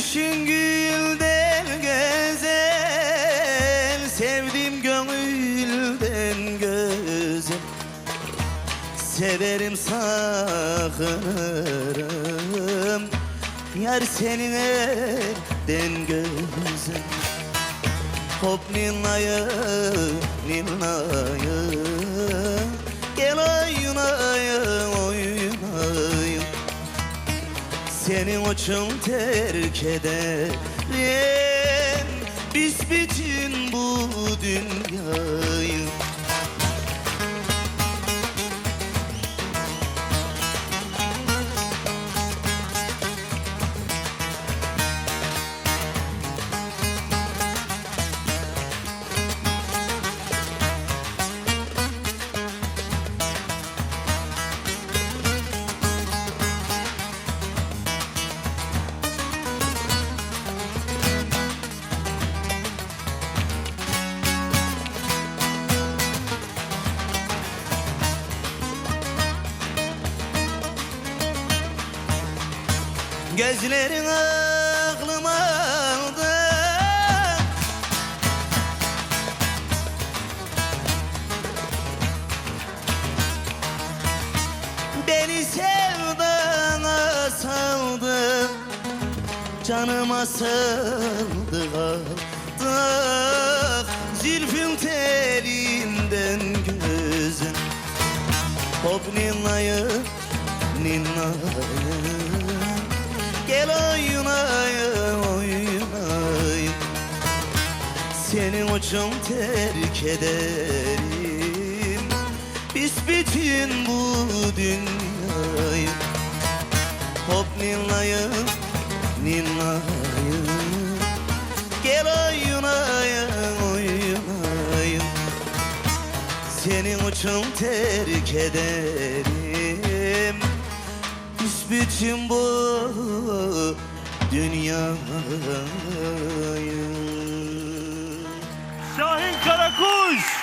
Gülüşün gülden güzel Sevdim gönülden güzel. Severim sakınırım Yar senin elden güzel Hop ninayı, ninayı Gel oynayın Senin için terk ederim Gözlerin aklım aldı. Beni sevdana saldı Canıma sarıldı kaldık Zülfün telinden gözüm Hop ninayı, ninayı Gel oynayı, oynayı. Senin için terk ederim. Biz bütün bu dünyayı. Hop ninayı, ninayı. Gel oynayı, oynayı. Senin için terk ederim. Biz bütün bu dünyayı Şahin Karakuş.